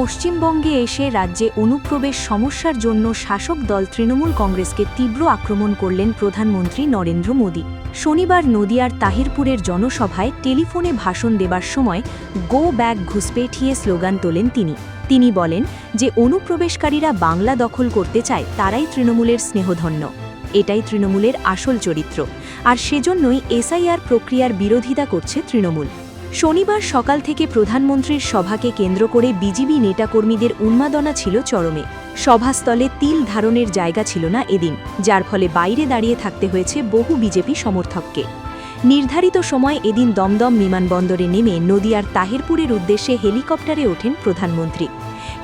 পশ্চিমবঙ্গে এসে রাজ্যে অনুপ্রবেশ সমস্যার জন্য শাসক দল তৃণমূল কংগ্রেসকে তীব্র আক্রমণ করলেন প্রধানমন্ত্রী নরেন্দ্র মোদী। শনিবার নদিয়ার তাহিরপুরের জনসভায় টেলিফোনে ভাষণ দেবার সময় গো ব্যাক ঘুষপেঠিয়ে স্লোগান তোলেন তিনি। তিনি বলেন যে অনুপ্রবেশকারীরা বাংলা দখল করতে চায় তারাই তৃণমূলের স্নেহধন্য। এটাই তৃণমূলের আসল চরিত্র। আর সেজন্যই এসআইআর প্রক্রিয়ার বিরোধিতা করছে তৃণমূল। শনিবার সকাল থেকে প্রধানমন্ত্রীর সভাকে কেন্দ্র করে বিজিবি নেতাকর্মীদের উন্মাদনা ছিল চরমে। সভাস্থলে তিল ধারণের জায়গা ছিল না এদিন, যার ফলে বাইরে দাঁড়িয়ে থাকতে হয়েছে বহু বিজেপি সমর্থককে। নির্ধারিত সময় এদিন দমদম বিমানবন্দরে নেমে নদিয়ার তাহিরপুরের উদ্দেশ্যে হেলিকপ্টারে ওঠেন প্রধানমন্ত্রী।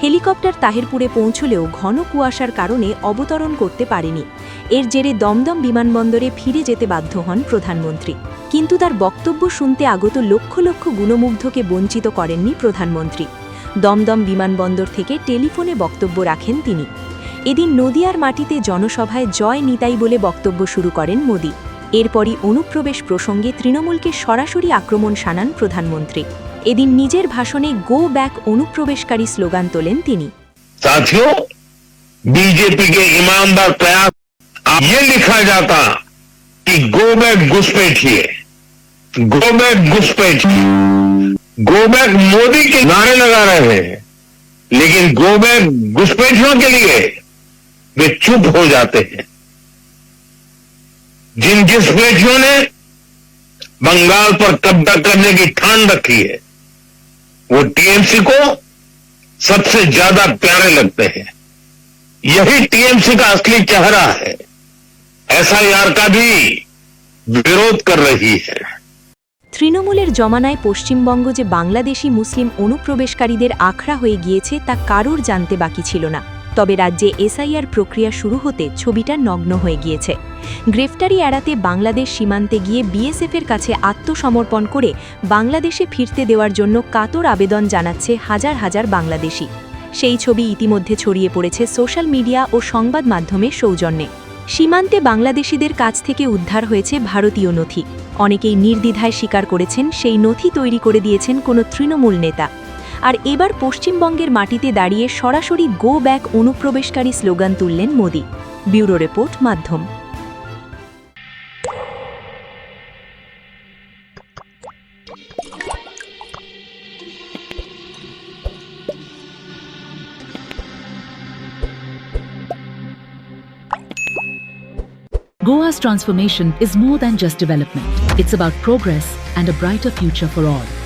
হেলিকপ্টার তাহিরপুরে পৌঁছলেও ঘন কুয়াশার কারণে অবতরণ করতে পারেনি। এর জেরে দমদম বিমানবন্দরে ফিরে যেতে বাধ্য হন প্রধানমন্ত্রী। কিন্তু তার বক্তব্য শুনতে আগত লক্ষ লক্ষ গুণমুগ্ধকে বঞ্চিত করেননি প্রধানমন্ত্রী। দমদম বিমানবন্দর থেকে টেলিফোনে বক্তব্য রাখেন তিনি। এদিন নদিয়ার মাটিতে জনসভায় জয় নিতাই বলে বক্তব্য শুরু করেন মোদী। এরপরই অনুপ্রবেশ প্রসঙ্গে তৃণমূলকে সরাসরি আক্রমণ শানান প্রধানমন্ত্রী। এদিন নিজের ভাষণে গো ব্যাক অনুপ্রবেশকারী স্লোগান তোলেন তিনি साथियों बीजेपी के ईमानदार प्रयास अब ये लिखा जाता कि गो बैक घुसपैठिए गो बैक घुसपैठिए गो बैक मोदी के नारे लगा रहे हैं लेकिन गो बैक घुसपैठियों के लिए वे चुप हो जाते हैं जिन घुसपैठियों ने बंगाल पर कब्जा करने की ठान रखी है वो टीएमसी को सबसे ज्यादा प्यारे लगते हैं यही टीएमसी का असली चेहरा है एसआईआर का भी विरोध कर रही है তৃণমূলের জমানায় পশ্চিমবঙ্গ যে বাংলাদেশি মুসলিম অনুপ্রবেশকারীদের আখড়া হয়ে গিয়েছে তা কারোর জানতে বাকি ছিল না তবে রাজ্যে এসআইআর প্রক্রিয়া শুরু হতে ছবিটা নগ্ন হয়ে গিয়েছে। গ্রেফতারি এড়াতে বাংলাদেশ সীমান্তে গিয়ে বিএসএফের কাছে আত্মসমর্পণ করে বাংলাদেশে ফিরতে দেওয়ার জন্য কাতর আবেদন জানাচ্ছে হাজার হাজার বাংলাদেশি। সেই ছবি ইতিমধ্যে ছড়িয়ে পড়েছে সোশ্যাল মিডিয়া ও সংবাদ মাধ্যমের সৌজন্যে। সীমান্তে বাংলাদেশিদের কাছ থেকে উদ্ধার হয়েছে ভারতীয় নথি। অনেকেই নির্দ্বিধায় স্বীকার করেছেন সেই নথি তৈরি করে দিয়েছেন কোনো তৃণমূল নেতা। আর এবার পশ্চিমবঙ্গের মাটিতে দাঁড়িয়ে সরাসরি গো ব্যাক অনুপ্রবেশকারী স্লোগান তুললেন মোদি ব্যুরো রিপোর্ট মাধ্যম Goa's transformation is more than just development. It's about progress and a brighter future for all.